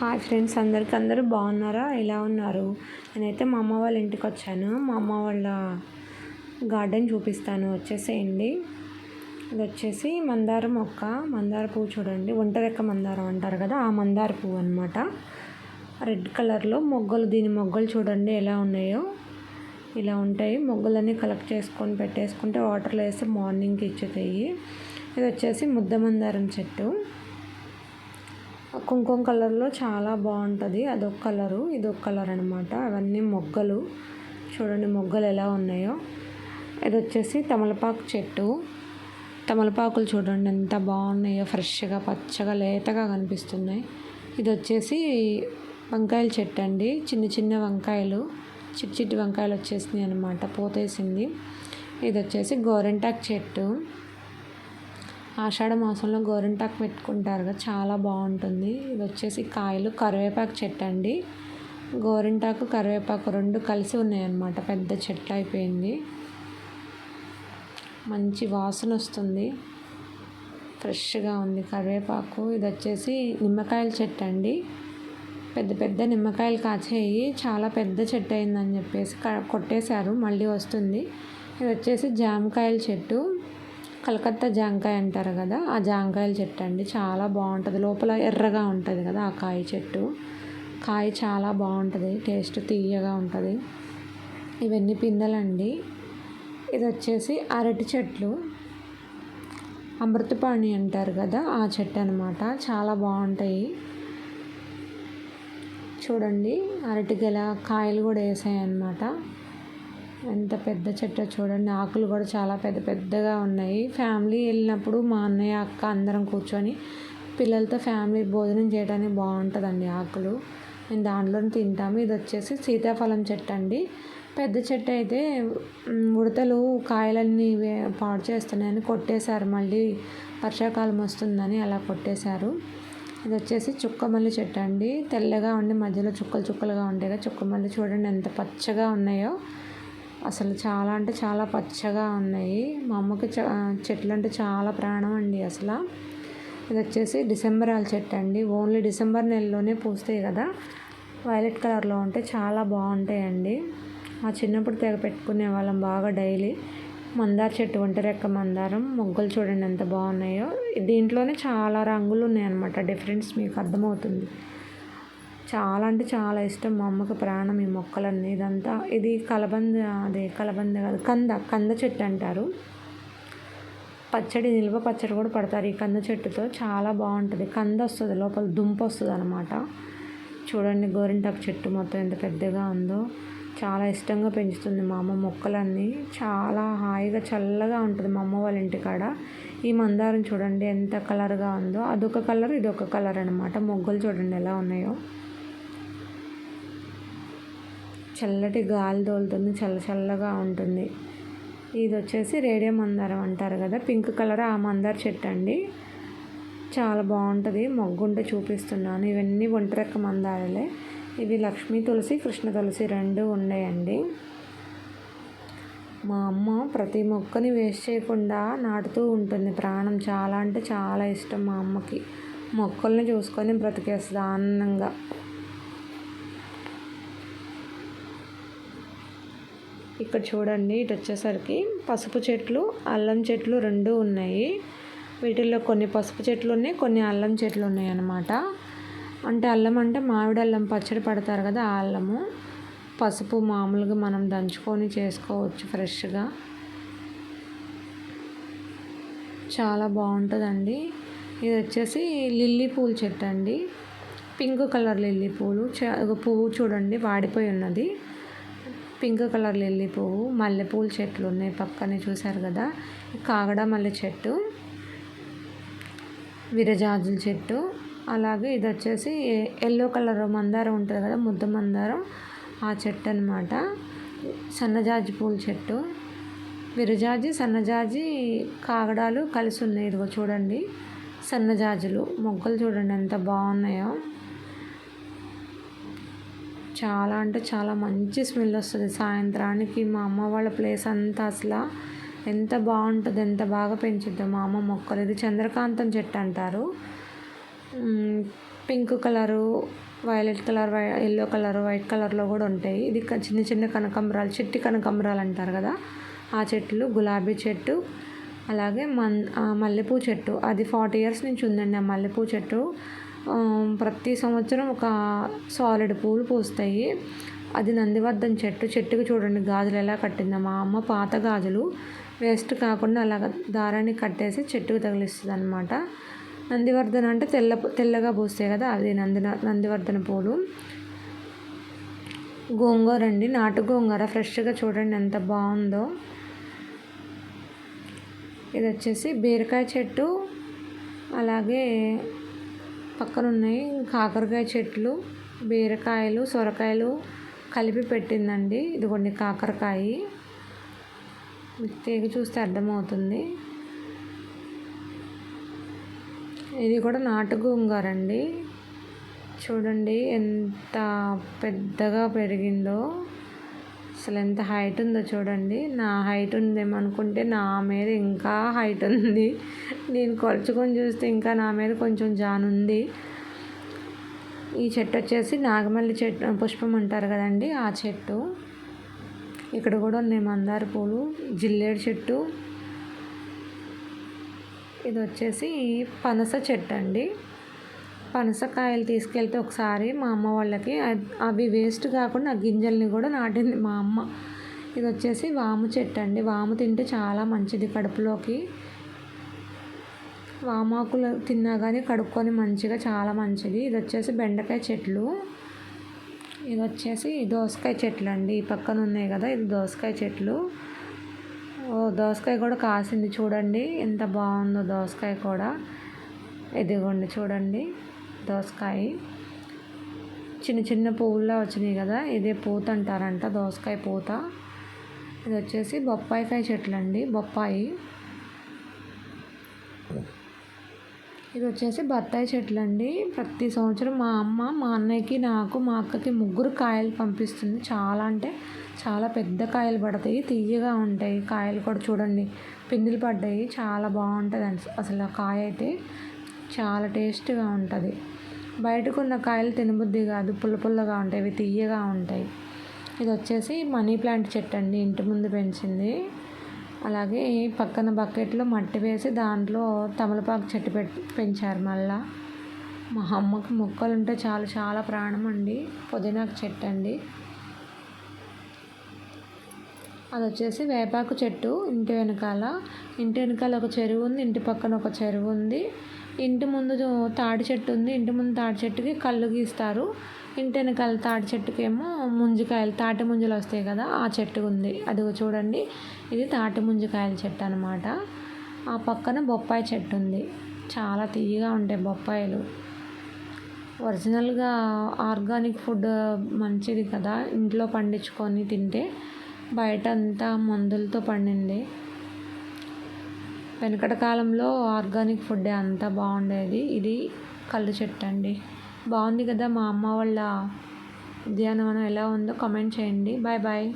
Hi friends అందరికి అందరూ బాగున్నారా? ఎలా ఉన్నారు? నేనైతే మా అమ్మ వాళ్ళ ఇంటికి వచ్చాను. మా అమ్మ వాళ్ళ గార్డెన్ చూపిస్తాను. వచ్చేసేయండి. ఇది వచ్చేసి మందార మొక్క. మందార పువ్వు చూడండి. ఒంటరెక్క మందారం అంటారు కదా ఆ మందార పువ్వు అనమాట రెడ్ కలర్లో మొగ్గలు దీని మొగ్గలు చూడండి ఎలా ఉన్నాయో. ఇలా ఉంటాయి. మొగ్గలన్నీ కలెక్ట్ చేసుకొని పెట్టేసుకుంటే వాటర్లో వేస్తే మార్నింగ్కి ఇచ్చుతాయి. ఇది వచ్చేసి ముద్ద మందారం చెట్టు. కుంకుమ కలర్లో చాలా బాగుంటుంది. అదొక కలరు ఇదొక కలర్ అనమాట అవన్నీ మొగ్గలు. చూడండి మొగ్గలు ఎలా ఉన్నాయో. ఇది వచ్చేసి తమలపాకు చెట్టు. తమలపాకులు చూడండి ఎంత బాగున్నాయో. ఫ్రెష్గా పచ్చగా లేతగా కనిపిస్తున్నాయి. ఇది వచ్చేసి వంకాయల చెట్టు అండి. చిన్న చిన్న వంకాయలు చిట్టి చిట్టి వంకాయలు వచ్చేసినాయి అనమాట పోతేసింది. ఇది వచ్చేసి గోరెంటాకు చెట్టు. ఆషాఢ మాసంలో గోరింటాకు పెట్టుకుంటారు కదా చాలా బాగుంటుంది. ఇది వచ్చేసి కాయలు కరివేపాకు చెట్టు అండి. గోరింటాకు కరివేపాకు రెండు కలిసి ఉన్నాయన్నమాట. పెద్ద చెట్టు అయిపోయింది. మంచి వాసన వస్తుంది. ఫ్రెష్గా ఉంది కరివేపాకు. ఇది వచ్చేసి నిమ్మకాయల చెట్టు అండి. పెద్ద పెద్ద నిమ్మకాయలు కాచేయి. చాలా పెద్ద చెట్టు అయిందని చెప్పేసి కొట్టేశారు. మళ్ళీ వస్తుంది. ఇది వచ్చేసి జామకాయల చెట్టు. కలకత్తా జాంకాయ అంటారు కదా ఆ జాంకాయల చెట్టు అండి. చాలా బాగుంటుంది. లోపల ఎర్రగా ఉంటుంది కదా ఆ కాయ చెట్టు. కాయ చాలా బాగుంటుంది. టేస్ట్ తీయగా ఉంటుంది. ఇవన్నీ పిందెలండి. ఇది వచ్చేసి అరటి చెట్లు. అమృతపాణి అంటారు కదా ఆ చెట్టు అనమాట చాలా బాగుంటాయి. చూడండి అరటి గెల కాయలు కూడా వేసాయి అన్నమాట ఎంత పెద్ద చెట్టు చూడండి. ఆకులు కూడా చాలా పెద్ద పెద్దగా ఉన్నాయి. ఫ్యామిలీ వెళ్ళినప్పుడు మా అన్నయ్య అక్క అందరం కూర్చొని పిల్లలతో ఫ్యామిలీ భోజనం చేయడానికి బాగుంటుందండి ఆకులు. మేము దాంట్లోనే తింటాము. ఇది వచ్చేసి సీతాఫలం చెట్టు అండి. పెద్ద చెట్టు అయితే ఉడతలు కాయలన్నీ పాడు చేస్తున్నాయని కొట్టేశారు. మళ్ళీ వర్షాకాలం వస్తుందని అలా కొట్టేశారు. ఇది వచ్చేసి చుక్కమల్లి చెట్టు అండి. తెల్లగా ఉండి మధ్యలో చుక్కలు చుక్కలుగా ఉంటాయి కదా చుక్కమల్లి చూడండి ఎంత పచ్చగా ఉన్నాయో. అసలు చాలా అంటే చాలా పచ్చగా ఉన్నాయి మా అమ్మకి చెట్లు అంటే చాలా ప్రాణం అండి అసలు. ఇది వచ్చేసి డిసెంబరాల చెట్టు అండి. ఓన్లీ డిసెంబర్ నెలలోనే పూస్తాయి కదా. వైలెట్ కలర్లో ఉంటే చాలా బాగుంటాయండి మా చిన్నప్పుడు తెగ పెట్టుకునే వాళ్ళం బాగా డైలీ. మందార చెట్టు ఒంటరెక్క మందారం మొగ్గలు చూడండి ఎంత బాగున్నాయో. దీంట్లోనే చాలా రంగులు ఉన్నాయన్నమాట. డిఫరెన్స్ మీకు అర్థమవుతుంది. చాలా అంటే చాలా ఇష్టం మా అమ్మకి ప్రాణం ఈ మొక్కలన్నీ. ఇదంతా ఇది కలబంద అదే కలబంద కాదు కంద కంద చెట్టు అంటారు. పచ్చడి నిల్వ పచ్చడి కూడా పడతారు ఈ కంద చెట్టుతో. చాలా బాగుంటుంది. కంద వస్తుంది లోపల దుంప వస్తుంది అనమాట చూడండి గోరింటాకు చెట్టు మొత్తం ఎంత పెద్దగా ఉందో. చాలా ఇష్టంగా పెంచుతుంది మా అమ్మ మొక్కలన్నీ. చాలా హాయిగా చల్లగా ఉంటుంది మా అమ్మ వాళ్ళ ఇంటికాడ ఈ మందారం చూడండి ఎంత కలర్గా ఉందో. అదొక కలర్ ఇదొక కలర్ అనమాట మొగ్గలు చూడండి ఎలా ఉన్నాయో. చల్లటి గాలి తోలుతుంది చల్ల చల్లగా ఉంటుంది. ఇది వచ్చేసి రేడియం మందారం అంటారు కదా. పింక్ కలర్ ఆ మందార చెట్టు అండి. చాలా బాగుంటుంది. మొగ్గుంటే చూపిస్తున్నాను. ఇవన్నీ ఒంటరెక్క మందారాలే. ఇవి లక్ష్మీ తులసి కృష్ణ తులసి రెండు ఉన్నాయండి మా అమ్మ ప్రతి మొక్కని వేస్ట్ చేయకుండా నాటుతూ ఉంటుంది. ప్రాణం చాలా అంటే చాలా ఇష్టం మా అమ్మకి. మొక్కల్ని చూసుకొని బ్రతికేస్తుంది ఆనందంగా. ఇక్కడ చూడండి ఇటు వచ్చేసరికి పసుపు చెట్లు అల్లం చెట్లు రెండు ఉన్నాయి. వీటిల్లో కొన్ని పసుపు చెట్లు ఉన్నాయి కొన్ని అల్లం చెట్లు ఉన్నాయి అన్నమాట. అంటే అల్లం అంటే మామిడి అల్లం పచ్చడి పడతారు కదా ఆ అల్లము. పసుపు మామూలుగా మనం దంచుకొని చేసుకోవచ్చు ఫ్రెష్గా. చాలా బాగుంటుందండి. ఇది వచ్చేసి లిల్లీ పూల చెట్టు అండి. పింక్ కలర్ లిల్లీ పూలు. పువ్వు చూడండి వాడిపోయి ఉన్నది. పింక్ కలర్ లిల్లీ పువ్వు మల్లెపూల చెట్లు ఉన్నాయి పక్కనే చూసారు కదా. కాగడ మల్లె చెట్టు విరజాజుల చెట్టు అలాగే ఇది వచ్చేసి ఎల్లో కలర్ మందారం ఉంటుంది కదా ముద్ద మందారం. ఆ చెట్టు అనమాట సన్నజాజి పూల చెట్టు. విరజాజి సన్నజాజి కాగడాలు కలిసి ఉన్నాయి. ఇదిగో చూడండి. సన్నజాజులు. మొగ్గలు చూడండి ఎంత బాగున్నాయో. చాలా అంటే చాలా మంచి స్మెల్ వస్తుంది. సాయంత్రానికి మా అమ్మ వాళ్ళ ప్లేస్ అంతా అసలు ఎంత బాగుంటుంది ఎంత బాగా పెంచుద్దో మా అమ్మ మొక్కలు. ఇది చంద్రకాంతం చెట్టు అంటారు. పింక్ కలరు వైలెట్ కలర్ వై ఎల్లో కలర్ వైట్ కలర్లో కూడా ఉంటాయి. ఇది చిన్న చిన్న కనకంబరాలు చిట్టి కనకంబరాలు అంటారు కదా. ఆ చెట్లు గులాబీ చెట్టు అలాగే మన్ ఆ మల్లెపూ చెట్టు. అది ఫార్టీ ఇయర్స్ నుంచి ఉందండి ఆ మల్లెపూ చెట్టు. ప్రతి సంవత్సరం ఒక సాలిడ్ పూలు పూస్తాయి. అది నందివర్ధన్ చెట్టు. చెట్టుకు చూడండి గాజులు ఎలా కట్టిందో. మా అమ్మ పాత గాజులు వేస్ట్ కాకుండా అలా దారాన్ని కట్టేసి చెట్టుకు తగిలిస్తుంది అనమాట నందివర్ధన అంటే తెల్ల తెల్లగా పూస్తాయి కదా అది నంది నందివర్ధన పూలు. గోంగూర అండి. నాటు గోంగూర ఫ్రెష్గా చూడండి ఎంత బాగుందో. ఇది వచ్చేసి బీరకాయ చెట్టు. అలాగే పక్కన ఉన్నాయి కాకరకాయ చెట్లు బీరకాయలు సొరకాయలు కలిపి పెట్టిందండి. ఇదిగోండి కాకరకాయ. మీకు తీగ చూస్తే అర్థమవుతుంది. ఇది కూడా నాటు గోంగూర అండి చూడండి ఎంత పెద్దగా పెరిగిందో. అసలు ఎంత హైట్ ఉందో చూడండి. నా హైట్ ఉందేమో అనుకుంటే నా మీద ఇంకా హైట్ ఉంది. నేను కొలుచుకొని చూస్తే ఇంకా నా మీద కొంచెం జాన్ ఉంది. ఈ చెట్టు వచ్చేసి నాగమల్లి చెట్టు పుష్పం అంటారు కదండి ఆ చెట్టు. ఇక్కడ కూడా ఉన్నాయి మందార పూలు జిల్లేడు చెట్టు. ఇది వచ్చేసి పనస చెట్టు అండి. పనసకాయలు తీసుకెళ్తే ఒకసారి మా అమ్మ వాళ్ళకి అవి వేస్ట్ కాకుండా ఆ గింజల్ని కూడా నాటింది మా అమ్మ. ఇది వచ్చేసి వాము చెట్టు అండి. వాము తింటే చాలా మంచిది కడుపులోకి. వామాకులు తిన్నా కానీ కడుక్కొని మంచిగా చాలా మంచిది. ఇది వచ్చేసి బెండకాయ చెట్లు. ఇది వచ్చేసి దోసకాయ చెట్లు అండి. ఈ పక్కన ఉన్నాయి కదా ఇది దోసకాయ చెట్లు. ఓ దోసకాయ కూడా కాసింది చూడండి. ఎంత బాగుందో దోసకాయ కూడా. ఇదిగోండి చూడండి. దోసకాయ. చిన్న చిన్న పువ్వులా వచ్చినాయి కదా ఇదే పూత అంటారంట దోసకాయ పూత. ఇది వచ్చేసి బొప్పాయికాయ చెట్లు అండి బొప్పాయి. ఇది వచ్చేసి బత్తాయి చెట్లు అండి ప్రతి సంవత్సరం మా అమ్మ మా అన్నయ్యకి నాకు మా అక్కకి ముగ్గురు కాయలు పంపిస్తుంది. చాలా అంటే చాలా పెద్ద కాయలు పడతాయి తీయగా ఉంటాయి. కాయలు కూడా చూడండి పిందులు పడ్డాయి. చాలా బాగుంటుంది అసలు ఆ కాయ అయితే చాలా టేస్ట్గా ఉంటుంది. బయటకున్న కాయలు తినబుద్ధి కాదు. పుల్ల పుల్లగా ఉంటాయి ఇవి తీయగా ఉంటాయి. ఇది వచ్చేసి మనీ ప్లాంట్ చెట్టు అండి. ఇంటి ముందు పెంచింది. అలాగే పక్కన బకెట్లో మట్టి వేసి దాంట్లో తమలపాకు చెట్టు పెట్టి పెంచారు మళ్ళా. మా అమ్మకి మొక్కలు ఉంటే చాలా చాలా ప్రాణం అండి. పుదీనాకు చెట్టు అండి. అది వచ్చేసి వేపాకు చెట్టు ఇంటి వెనకాల. ఇంటి వెనకాల ఒక చెరువు ఉంది ఇంటి పక్కన ఒక చెరువు ఉంది. ఇంటి ముందు తాడి చెట్టు ఉంది. ఇంటి ముందు తాడి చెట్టుకి కళ్ళు గీస్తారు. ఇంటి వెనకాల తాటి చెట్టుకేమో ముంజికాయలు తాటి ముంజలు వస్తాయి కదా ఆ చెట్టు ఉంది. అది చూడండి. ఇది తాటి ముంజికాయల చెట్టు అనమాట ఆ పక్కన బొప్పాయి చెట్టు ఉంది. చాలా తీయగా ఉంటాయి బొప్పాయిలు. ఒరిజినల్గా ఆర్గానిక్ ఫుడ్ మంచిది కదా. ఇంట్లో పండించుకొని తింటే బయట అంతా మందులతో పండింది. వెనకటి కాలంలో ఆర్గానిక్ ఫుడ్ అంతా బాగుండేది. ఇది కళ్ళు చెట్టు అండి బాగుంది కదా మా అమ్మ వాళ్ళ ఉద్యానవనం ఎలా ఉందో కామెంట్ చేయండి. Bye bye.